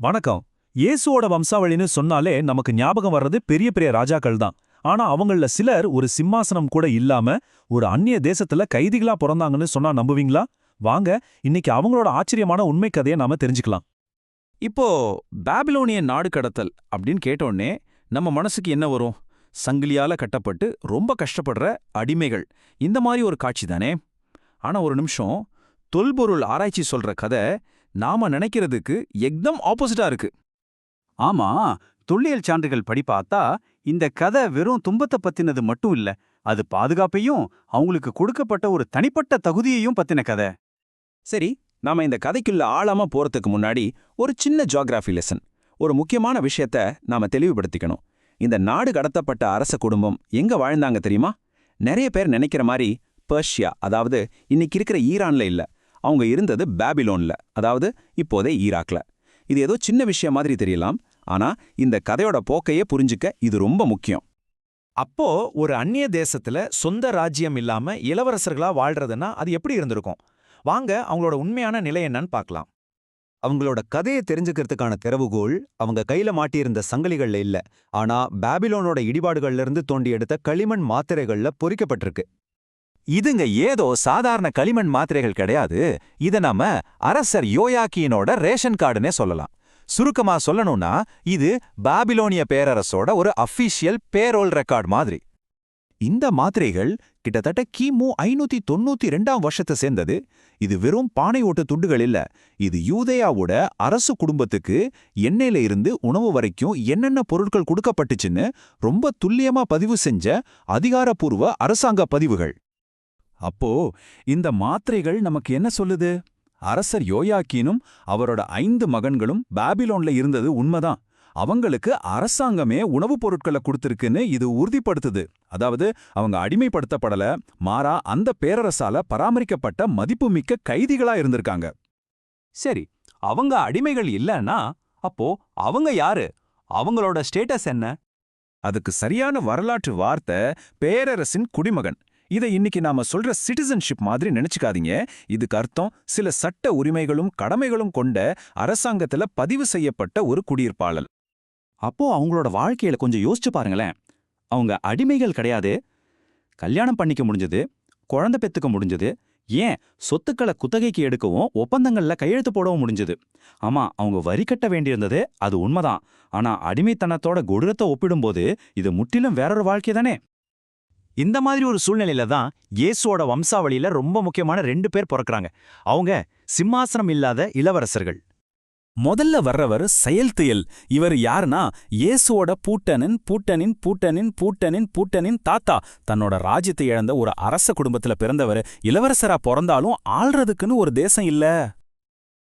வணக்கம். இயேசுவோட வம்சாவளின்னு சொன்னாலே நமக்கு ஞாபகம் வர்றது பெரிய பெரிய ராஜாக்கள் தான் ஆனா அவங்கள சிலர் ஒரு சிம்மாசனம் கூட இல்லாம ஒரு அந்நிய தேசத்துல கைதிகளா பிறந்தாங்கன்னு சொன்னா நம்புவீங்களா? வாங்க இன்னைக்கு அவங்களோட ஆச்சரியமான உண்மை கதையை நாம தெரிஞ்சுக்கலாம். இப்போ பாபிலோனியன் நாடு கடத்தல் அப்படின்னு கேட்டோடனே நம்ம மனசுக்கு என்ன வரும்? சங்கிலியால கட்டப்பட்டு ரொம்ப கஷ்டப்படுற அடிமைகள். இந்த மாதிரி ஒரு காட்சி தானே? ஆனா ஒரு நிமிஷம் தொல்பொருள் ஆராய்ச்சி சொல்ற கதை நாம நினைக்கிறதுக்கு எக்தம் ஆப்போசிட்டா இருக்கு. ஆமா தொல்லியல் சான்றுகள் படி பார்த்தா இந்த கதை வெறும் துன்பத்தை பத்தினது மட்டும் இல்ல அது பாதுகாப்பையும் அவங்களுக்கு கொடுக்கப்பட்ட ஒரு தனிப்பட்ட தகுதியையும் பத்தின கதை. சரி நாம இந்த கதைக்குள்ள ஆழமா போறதுக்கு முன்னாடி ஒரு சின்ன ஜியோகிராஃபி லெசன் ஒரு முக்கியமான விஷயத்த நாம தெளிவுபடுத்திக்கணும். இந்த நாடு கடத்தப்பட்ட அரச குடும்பம் எங்க வாழ்ந்தாங்க தெரியுமா? நிறைய பேர் நினைக்கிற மாதிரி பர்ஷியா அதாவது இன்னைக்கு இருக்கிற ஈரான்ல இல்ல அவங்க இருந்தது பேபிலோன்ல அதாவது இப்போதே ஈராக்ல. இது ஏதோ சின்ன விஷயம் மாதிரி தெரியலாம் ஆனா இந்த கதையோட போக்கையே புரிஞ்சுக்க இது ரொம்ப முக்கியம். அப்போ ஒரு அந்நிய தேசத்துல சொந்த ராஜ்யம் இல்லாம இளவரசர்களா வாழ்றதுன்னா அது எப்படி இருந்திருக்கும்? வாங்க அவங்களோட உண்மையான நிலை என்னன்னு பார்க்கலாம். அவங்களோட கதையை தெரிஞ்சுக்கிறதுக்கான திறவுகோள் அவங்க கையில மாட்டியிருந்த சங்கலிகள்ல இல்ல ஆனா பேபிலோனோட இடிபாடுகள்ல இருந்து தோண்டி எடுத்த களிமண் மாத்திரைகள்ல பொறிக்கப்பட்டிருக்கு. இதுங்க ஏதோ சாதாரண களிமண் மாத்திரைகள் கிடையாது. இத நாம அரசர் யோயாக்கியினோட ரேஷன் கார்டுனே சொல்லலாம். சுருக்கமா சொல்லணும்னா இது பாபிலோனிய பேரரசோட ஒரு அஃபிஷியல் பேரோல் ரெக்கார்ட் மாதிரி. இந்த மாத்திரைகள் கிட்டத்தட்ட கிமு ஐநூத்தி தொண்ணூத்தி ரெண்டாம் வருஷத்தை சேர்ந்தது. இது வெறும் பானை ஓட்டு துண்டுகள் இல்ல. இது யூதேயாவோட அரசு குடும்பத்துக்கு எண்ணெயில இருந்து உணவு வரைக்கும் என்னென்ன பொருட்கள் கொடுக்கப்பட்டுச்சுன்னு ரொம்ப துல்லியமா பதிவு செஞ்ச அதிகாரப்பூர்வ அரசாங்க பதிவுகள். அப்போ இந்த மாத்திரைகள் நமக்கு என்ன சொல்லுது? அரசர் யோயாக்கீனும் அவரோட ஐந்து மகன்களும் பாபிலோன்ல இருந்தது உண்மைதான். அவங்களுக்கு அரசாங்கமே உணவுப் பொருட்களை கொடுத்துருக்குன்னு இது உறுதிப்படுத்துது. அதாவது அவங்க அடிமைப்படுத்தப்படல மாறா அந்த பேரரசால பராமரிக்கப்பட்ட மதிப்புமிக்க கைதிகளா இருந்திருக்காங்க. சரி அவங்க அடிமைகள் இல்லன்னா அப்போ அவங்க யாரு? அவங்களோட ஸ்டேட்டஸ் என்ன? அதுக்கு சரியான வரலாற்று வார்த்தை பேரரசின் குடிமகன். இதை இன்னைக்கு நாம சொல்ற சிட்டிசன்ஷிப் மாதிரி நினைச்சுக்காதீங்க. இதுக்கு அர்த்தம் சில சட்ட உரிமைகளும் கடமைகளும் கொண்ட அரசாங்கத்துல பதிவு செய்யப்பட்ட ஒரு குடியிருப்பாளல் அப்போ அவங்களோட வாழ்க்கையில கொஞ்சம் யோசிச்சு பாருங்களேன். அவங்க அடிமைகள் கிடையாது. கல்யாணம் பண்ணிக்க முடிஞ்சது குழந்தை பெத்துக்க முடிஞ்சது ஏன் சொத்துக்களை குத்தகைக்கு எடுக்கவும் ஒப்பந்தங்கள்ல கையெழுத்து போடவும் முடிஞ்சது. ஆமா அவங்க வரி கட்ட வேண்டியிருந்தது அது உண்மைதான். ஆனா அடிமைத்தனத்தோட கொடூரத்தை ஒப்பிடும்போது இது முற்றிலும் வேறொரு வாழ்க்கை தானே? இந்த மாதிரி ஒரு சூழ்நிலையில தான் இயேசுவோட வம்சாவளியில ரொம்ப முக்கியமான ரெண்டு பேர் பிறக்கிறாங்க. அவங்க சிம்மாசனம் இல்லாத இளவரசர்கள். முதல்ல வர்றவர் செயல்துயல். இவர் யாருன்னா இயேசுவோட பூட்டனின் பூட்டனின் பூட்டனின் பூட்டனின் பூட்டனின் தாத்தா. தன்னோட ராஜ்யத்தை இழந்த ஒரு அரச குடும்பத்துல பிறந்தவர். இளவரசரா பிறந்தாலும் ஆள்றதுக்குன்னு ஒரு தேசம் இல்ல.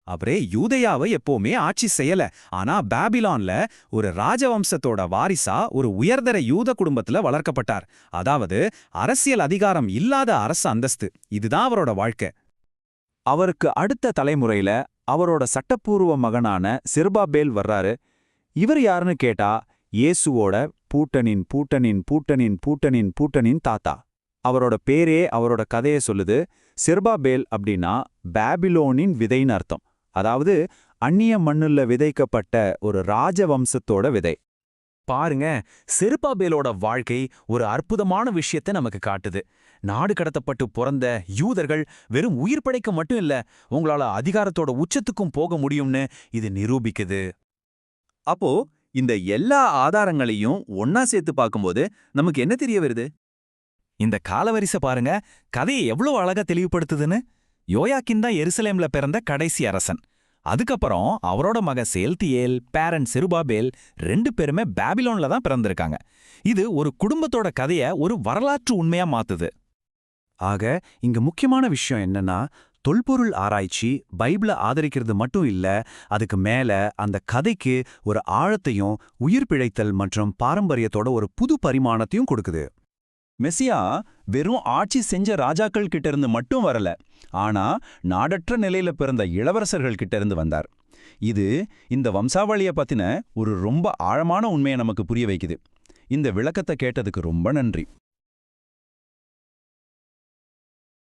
அவரே யூதையாவை எப்பவுமே ஆட்சி செய்யல. ஆனா பேபிலான்ல ஒரு ராஜவம்சத்தோட வாரிசா ஒரு உயர்தர யூத குடும்பத்துல வளர்க்கப்பட்டார். அதாவது அரசியல் அதிகாரம் இல்லாத அரச அந்தஸ்து. இதுதான் அவரோட வாழ்க்கை. அவருக்கு அடுத்த தலைமுறையில அவரோட சட்டப்பூர்வ மகனான சிறுபாபேல் வர்றாரு. இவர் யாருன்னு கேட்டா இயேசுவோட பூட்டனின் பூட்டனின் பூட்டனின் பூட்டனின் பூட்டனின் தாத்தா. அவரோட பேரே அவரோட கதையை சொல்லுது சிர்பாபேல் அப்படின்னா பேபிலோனின் விதைன்னு அர்த்தம். அதாவது அந்நிய மண்ணுல விதைக்கப்பட்ட ஒரு ராஜவம்சத்தோட விதை. பாருங்க செருப்பாபேலோட வாழ்க்கை ஒரு அற்புதமான விஷயத்தை நமக்கு காட்டுது. நாடு கடத்தப்பட்டு பிறந்த யூதர்கள் வெறும் உயிர் படைக்க மட்டும் இல்ல உங்களால அதிகாரத்தோட உச்சத்துக்கும் போக முடியும்னு இது நிரூபிக்குது. அப்போ இந்த எல்லா ஆதாரங்களையும் ஒன்னா சேர்த்து பார்க்கும்போது நமக்கு என்ன தெரிய வருது? இந்த காலவரிசை பாருங்க கதையை எவ்வளவு அழகா தெளிவுபடுத்துதுன்னு? யோயாக்கின் தான் எருசலேம்ல பிறந்த கடைசி அரசன். அதுக்கப்புறம் அவரோட மக சேல்தியேல் பேரன் செருபாபேல் ரெண்டு பேருமே பாபிலோன்ல தான் பிறந்திருக்காங்க. இது ஒரு குடும்பத்தோட கதைய ஒரு வரலாற்று உண்மையா மாத்துது. ஆக இங்க முக்கியமான விஷயம் என்னன்னா தொல்பொருள் ஆராய்ச்சி பைபிள ஆதரிக்கிறது மட்டும் இல்ல அதுக்கு மேல அந்த கதைக்கு ஒரு ஆழத்தையும் உயிர் பிழைத்தல் மற்றும் பாரம்பரியத்தோட ஒரு புது பரிமாணத்தையும் கொடுக்குது. மெசியா வெறும் ஆட்சி செஞ்ச ராஜாக்கள் கிட்ட இருந்து மட்டும் வரல. ஆனா நாடற்ற நிலையில பிறந்த இளவரசர்கள் கிட்ட இருந்து வந்தார். இது இந்த வம்சாவளிய பத்தின ஒரு ரொம்ப ஆழமான உண்மையை நமக்கு புரிய வைக்குது. இந்த விளக்கத்தை கேட்டதுக்கு ரொம்ப நன்றி.